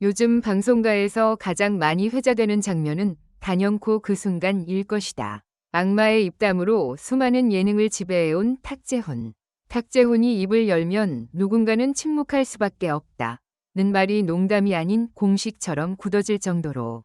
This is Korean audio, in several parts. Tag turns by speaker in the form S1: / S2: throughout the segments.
S1: 요즘 방송가에서 가장 많이 회자되는 장면은 단연코 그 순간일 것이다. 악마의 입담으로 수많은 예능을 지배해온 탁재훈. 탁재훈이 입을 열면 누군가는 침묵할 수밖에 없다. 는 말이 농담이 아닌 공식처럼 굳어질 정도로.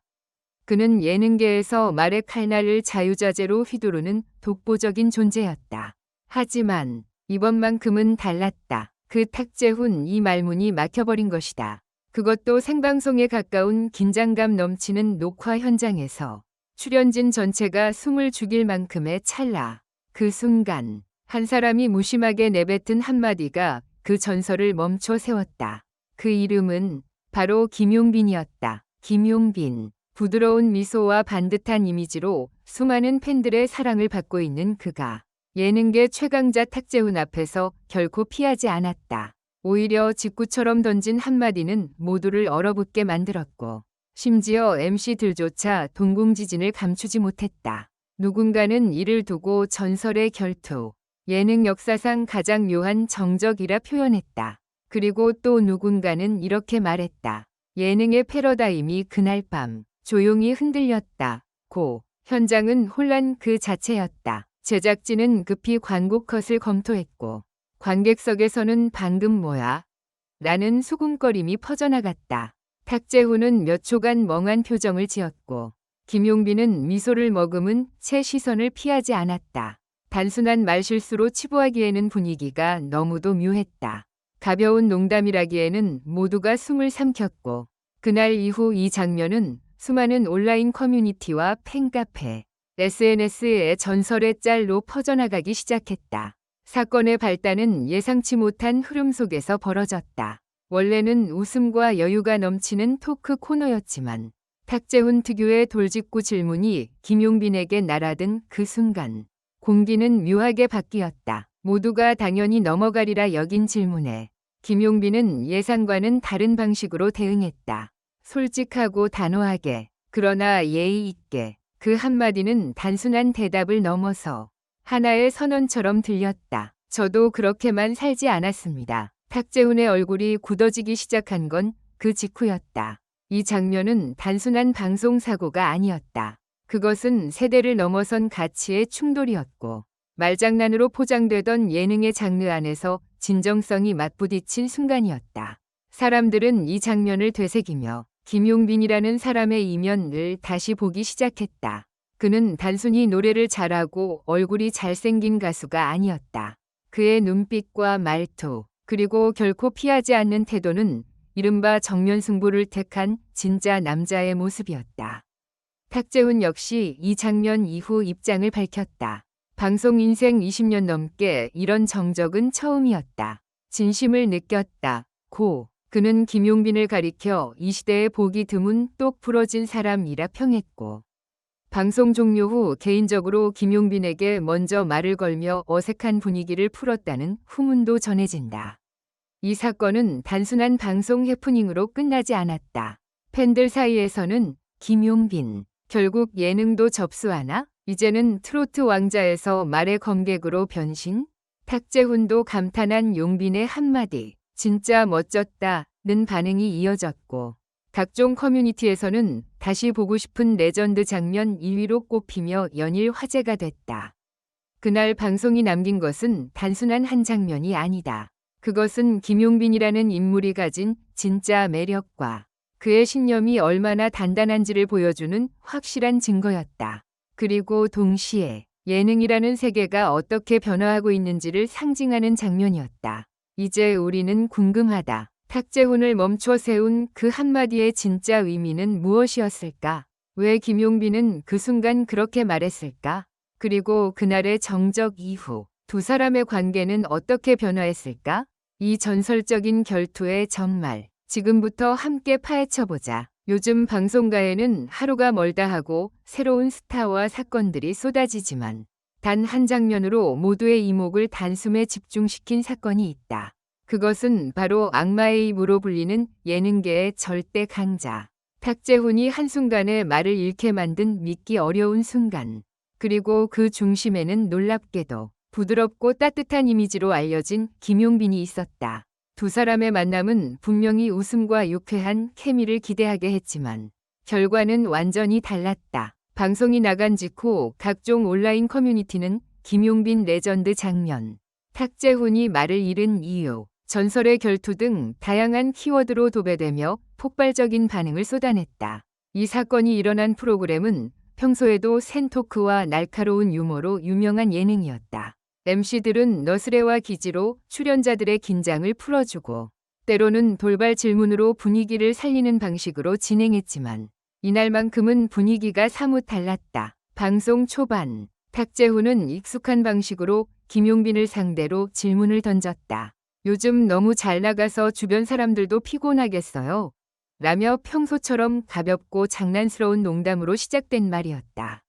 S1: 그는 예능계에서 말의 칼날을 자유자재로 휘두르는 독보적인 존재였다. 하지만 이번만큼은 달랐다. 그 탁재훈 이 말문이 막혀버린 것이다. 그것도 생방송에 가까운 긴장감 넘치는 녹화 현장에서 출연진 전체가 숨을 죽일 만큼의 찰나. 그 순간 한 사람이 무심하게 내뱉은 한마디가 그 전설을 멈춰 세웠다. 그 이름은 바로 김용빈이었다. 김용빈. 부드러운 미소와 반듯한 이미지로 수많은 팬들의 사랑을 받고 있는 그가 예능계 최강자 탁재훈 앞에서 결코 피하지 않았다. 오히려 직구처럼 던진 한마디는 모두를 얼어붙게 만들었고 심지어 MC들조차 동공지진을 감추지 못했다. 누군가는 이를 두고 전설의 결투, 예능 역사상 가장 묘한 정적이라 표현했다. 그리고 또 누군가는 이렇게 말했다. 예능의 패러다임이 그날 밤 조용히 흔들렸다. 고 현장은 혼란 그 자체였다. 제작진은 급히 광고 컷을 검토했고 관객석에서는 방금 뭐야? 라는 수군거림이 퍼져나갔다. 탁재훈은 몇 초간 멍한 표정을 지었고 김용빈은 미소를 머금은 채 시선을 피하지 않았다. 단순한 말실수로 치부하기에는 분위기가 너무도 묘했다. 가벼운 농담이라기에는 모두가 숨을 삼켰고 그날 이후 이 장면은 수많은 온라인 커뮤니티와 팬카페, SNS의 전설의 짤로 퍼져나가기 시작했다. 사건의 발단은 예상치 못한 흐름 속에서 벌어졌다. 원래는 웃음과 여유가 넘치는 토크 코너였지만 탁재훈 특유의 돌직구 질문이 김용빈에게 날아든 그 순간 공기는 묘하게 바뀌었다. 모두가 당연히 넘어가리라 여긴 질문에 김용빈은 예상과는 다른 방식으로 대응했다. 솔직하고 단호하게 그러나 예의 있게 그 한마디는 단순한 대답을 넘어서 하나의 선언처럼 들렸다. 저도 그렇게만 살지 않았습니다. 탁재훈의 얼굴이 굳어지기 시작한 건 그 직후였다. 이 장면은 단순한 방송 사고가 아니었다. 그것은 세대를 넘어선 가치의 충돌이었고 말장난으로 포장되던 예능의 장르 안에서 진정성이 맞부딪힌 순간이었다. 사람들은 이 장면을 되새기며 김용빈이라는 사람의 이면을 다시 보기 시작했다. 그는 단순히 노래를 잘하고 얼굴이 잘생긴 가수가 아니었다. 그의 눈빛과 말투, 그리고 결코 피하지 않는 태도는 이른바 정면 승부를 택한 진짜 남자의 모습이었다. 탁재훈 역시 이 장면 이후 입장을 밝혔다. 방송 인생 20년 넘게 이런 정적은 처음이었다. 진심을 느꼈다. 고. 그는 김용빈을 가리켜 이 시대에 보기 드문 똑 부러진 사람이라 평했고 방송 종료 후 개인적으로 김용빈에게 먼저 말을 걸며 어색한 분위기를 풀었다는 후문도 전해진다. 이 사건은 단순한 방송 해프닝으로 끝나지 않았다. 팬들 사이에서는 김용빈, 결국 예능도 접수하나? 이제는 트로트 왕자에서 말의 검객으로 변신? 탁재훈도 감탄한 용빈의 한마디, 진짜 멋졌다는 반응이 이어졌고, 각종 커뮤니티에서는 다시 보고 싶은 레전드 장면 1위로 꼽히며 연일 화제가 됐다. 그날 방송이 남긴 것은 단순한 한 장면이 아니다. 그것은 김용빈이라는 인물이 가진 진짜 매력과 그의 신념이 얼마나 단단한지를 보여주는 확실한 증거였다. 그리고 동시에 예능이라는 세계가 어떻게 변화하고 있는지를 상징하는 장면이었다. 이제 우리는 궁금하다. 탁재훈을 멈춰 세운 그 한마디의 진짜 의미는 무엇이었을까? 왜 김용빈은 그 순간 그렇게 말했을까? 그리고 그날의 정적 이후 두 사람의 관계는 어떻게 변화했을까? 이 전설적인 결투의 정말 지금부터 함께 파헤쳐보자. 요즘 방송가에는 하루가 멀다 하고 새로운 스타와 사건들이 쏟아지지만 단 한 장면으로 모두의 이목을 단숨에 집중시킨 사건이 있다. 그것은 바로 악마의 입으로 불리는 예능계의 절대 강자. 탁재훈이 한순간에 말을 잃게 만든 믿기 어려운 순간. 그리고 그 중심에는 놀랍게도 부드럽고 따뜻한 이미지로 알려진 김용빈이 있었다. 두 사람의 만남은 분명히 웃음과 유쾌한 케미를 기대하게 했지만 결과는 완전히 달랐다. 방송이 나간 직후 각종 온라인 커뮤니티는 김용빈 레전드 장면, 탁재훈이 말을 잃은 이유, 전설의 결투 등 다양한 키워드로 도배되며 폭발적인 반응을 쏟아냈다. 이 사건이 일어난 프로그램은 평소에도 센 토크와 날카로운 유머로 유명한 예능이었다. MC들은 너스레와 기지로 출연자들의 긴장을 풀어주고 때로는 돌발 질문으로 분위기를 살리는 방식으로 진행했지만 이날만큼은 분위기가 사뭇 달랐다. 방송 초반 탁재훈은 익숙한 방식으로 김용빈을 상대로 질문을 던졌다. 요즘 너무 잘 나가서 주변 사람들도 피곤하겠어요. 라며 평소처럼 가볍고 장난스러운 농담으로 시작된 말이었다.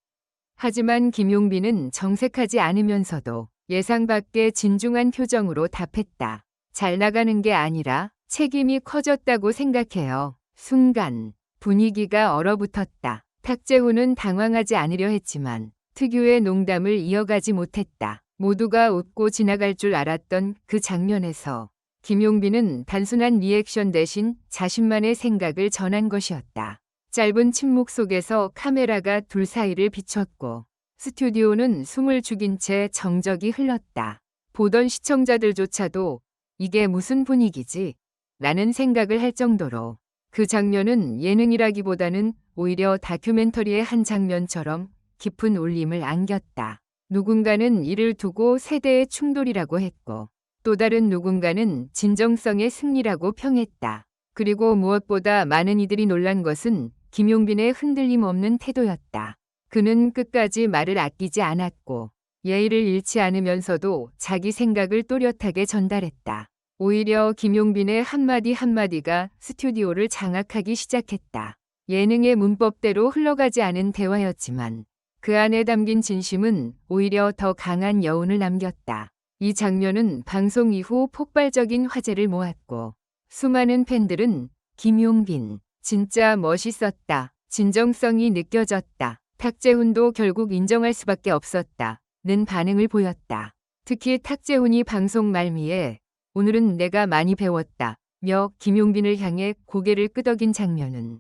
S1: 하지만 김용빈은 정색하지 않으면서도 예상 밖의 진중한 표정으로 답했다. 잘 나가는 게 아니라 책임이 커졌다고 생각해요. 순간 분위기가 얼어붙었다. 탁재훈은 당황하지 않으려 했지만 특유의 농담을 이어가지 못했다. 모두가 웃고 지나갈 줄 알았던 그 장면에서 김용빈은 단순한 리액션 대신 자신만의 생각을 전한 것이었다. 짧은 침묵 속에서 카메라가 둘 사이를 비췄고 스튜디오는 숨을 죽인 채 정적이 흘렀다. 보던 시청자들조차도 이게 무슨 분위기지? 라는 생각을 할 정도로 그 장면은 예능이라기보다는 오히려 다큐멘터리의 한 장면처럼 깊은 울림을 안겼다. 누군가는 이를 두고 세대의 충돌이라고 했고 또 다른 누군가는 진정성의 승리라고 평했다. 그리고 무엇보다 많은 이들이 놀란 것은 김용빈의 흔들림 없는 태도였다. 그는 끝까지 말을 아끼지 않았고 예의를 잃지 않으면서도 자기 생각을 또렷하게 전달했다. 오히려 김용빈의 한마디 한마디가 스튜디오를 장악하기 시작했다. 예능의 문법대로 흘러가지 않은 대화였지만 그 안에 담긴 진심은 오히려 더 강한 여운을 남겼다. 이 장면은 방송 이후 폭발적인 화제를 모았고 수많은 팬들은 김용빈 진짜 멋있었다. 진정성이 느껴졌다. 탁재훈도 결국 인정할 수밖에 없었다. 는 반응을 보였다. 특히 탁재훈이 방송 말미에 오늘은 내가 많이 배웠다. 며 김용빈을 향해 고개를 끄덕인 장면은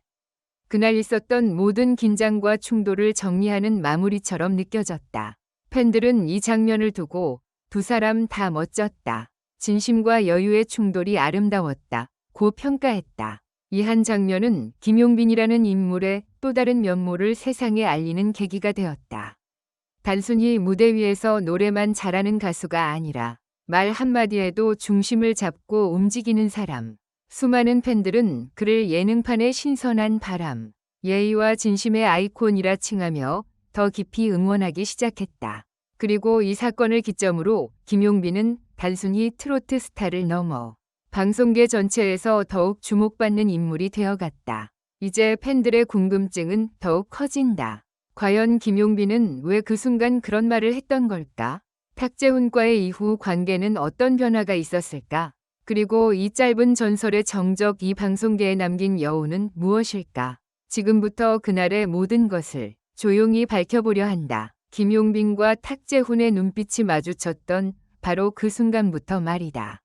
S1: 그날 있었던 모든 긴장과 충돌을 정리하는 마무리처럼 느껴졌다. 팬들은 이 장면을 두고 두 사람 다 멋졌다. 진심과 여유의 충돌이 아름다웠다. 고 평가했다. 이 한 장면은 김용빈이라는 인물의 또 다른 면모를 세상에 알리는 계기가 되었다. 단순히 무대 위에서 노래만 잘하는 가수가 아니라 말 한마디에도 중심을 잡고 움직이는 사람. 수많은 팬들은 그를 예능판의 신선한 바람, 예의와 진심의 아이콘이라 칭하며 더 깊이 응원하기 시작했다. 그리고 이 사건을 기점으로 김용빈은 단순히 트로트 스타를 넘어 방송계 전체에서 더욱 주목받는 인물이 되어갔다. 이제 팬들의 궁금증은 더욱 커진다. 과연 김용빈은 왜 그 순간 그런 말을 했던 걸까? 탁재훈과의 이후 관계는 어떤 변화가 있었을까? 그리고 이 짧은 전설의 정적 이 방송계에 남긴 여운은 무엇일까? 지금부터 그날의 모든 것을 조용히 밝혀보려 한다. 김용빈과 탁재훈의 눈빛이 마주쳤던 바로 그 순간부터 말이다.